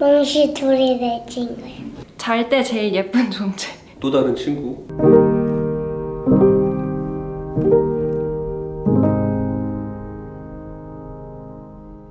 몽시 둘이 내 친구야. 잘때 제일 예쁜 존재. 또 다른 친구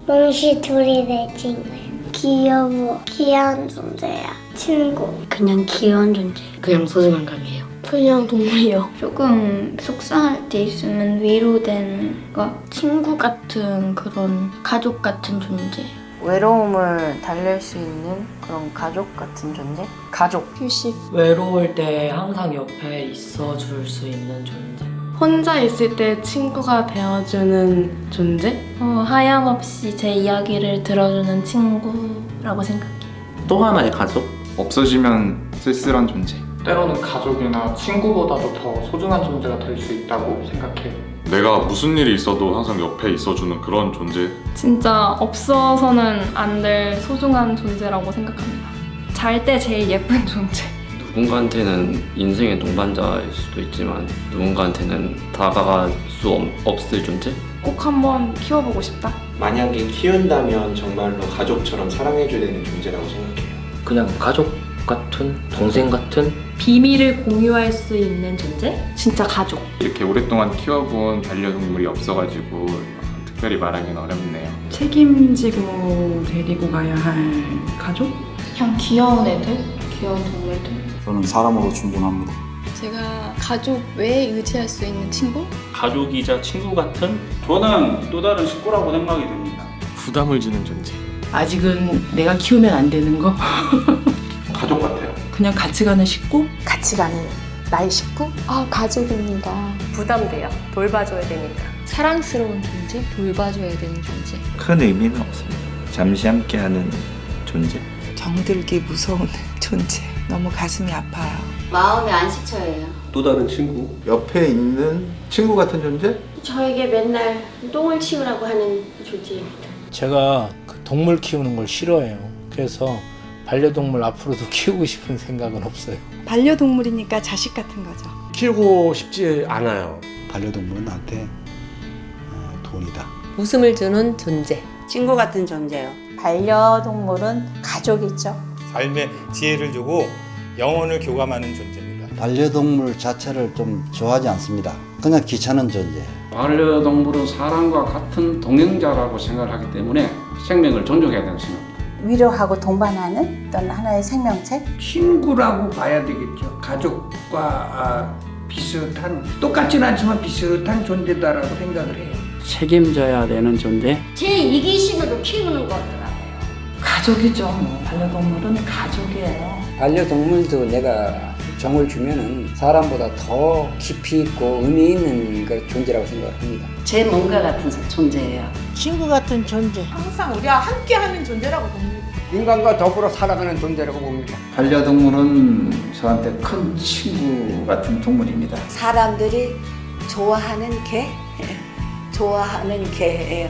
몽시 둘이 내 친구야. 귀여워. 귀여운 존재야. 친구. 그냥 귀여운 존재. 그냥 소중한 관계예요. 그냥 동물이요. 조금 속상할 때 있으면 위로되는 거. 친구 같은 그런 가족 같은 존재. 외로움을 달랠 수 있는 그런 가족 같은 존재? 가족. 휴식. 외로울 때 항상 옆에 있어 줄 수 있는 존재. 혼자 있을 때 친구가 되어주는 존재? 어, 하염없이 제 이야기를 들어주는 친구라고 생각해요. 또 하나의 가족? 없어지면 쓸쓸한 존재. 때로는 가족이나 친구보다도 더 소중한 존재가 될 수 있다고 생각해요. 내가 무슨 일이 있어도 항상 옆에 있어주는 그런 존재. 진짜 없어서는 안 될 소중한 존재라고 생각합니다. 잘 때 제일 예쁜 존재. 누군가한테는 인생의 동반자일 수도 있지만 누군가한테는 다가갈 수 없, 없을 존재? 꼭 한번 키워보고 싶다. 만약에 키운다면 정말로 가족처럼 사랑해줘야 되는 존재라고 생각해요. 그냥 가족 같은 동생 같은 비밀을 공유할 수 있는 존재? 진짜 가족. 이렇게 오랫동안 키워본 반려동물이 없어가지고 특별히 말하기는 어렵네요. 책임지고 데리고 가야 할 가족? 그냥 귀여운 애들, 귀여운 동물들. 저는 사람으로 충분합니다. 제가 가족 외에 의지할 수 있는 친구? 가족이자 친구 같은 저는 또 다른 식구라고 생각이 됩니다. 부담을 주는 존재. 아직은 내가 키우면 안 되는 거? 가족 같아요. 그냥 같이 가는 식구? 같이 가는 나의 식구? 아, 가족입니다. 부담돼요. 돌봐줘야 되니까. 사랑스러운 존재? 돌봐줘야 되는 존재. 큰 의미는 없습니다. 잠시 함께하는 존재. 정들기 무서운 존재. 너무 가슴이 아파요. 마음의 안식처예요. 또 다른 친구 옆에 있는 친구 같은 존재? 저에게 맨날 똥을 치우라고 하는 존재입니다. 제가 그 동물 키우는 걸 싫어해요. 그래서 반려동물 앞으로도 키우고 싶은 생각은 없어요. 반려동물이니까 자식 같은 거죠. 키우고 싶지 않아요. 반려동물은 나한테 돈이다. 웃음을 주는 존재. 친구 같은 존재요. 반려동물은 가족이죠. 삶에 지혜를 주고 영혼을 교감하는 존재입니다. 반려동물 자체를 좀 좋아하지 않습니다. 그냥 귀찮은 존재. 반려동물은 사람과 같은 동행자라고 생각을 하기 때문에 생명을 존중해야 된다고 생각합니다. 위로하고 동반하는 어떤 하나의 생명체? 친구라고 봐야 되겠죠. 가족과 아, 비슷한 똑같진 않지만 비슷한 존재다라고 생각을 해요. 책임져야 되는 존재? 제 이기심으로 키우는 거더라고요. 가족이죠. 반려동물은 가족이에요. 반려동물도 내가 정을 주면은 사람보다 더 깊이 있고 의미 있는 그 존재라고 생각합니다. 제 뭔가 같은 존재예요. 친구 같은 존재. 항상 우리와 함께하는 존재라고 봅니다. 인간과 더불어 살아가는 존재라고 봅니다. 반려동물은 저한테 큰 친구 같은 동물입니다. 사람들이 좋아하는 개? 좋아하는 개예요.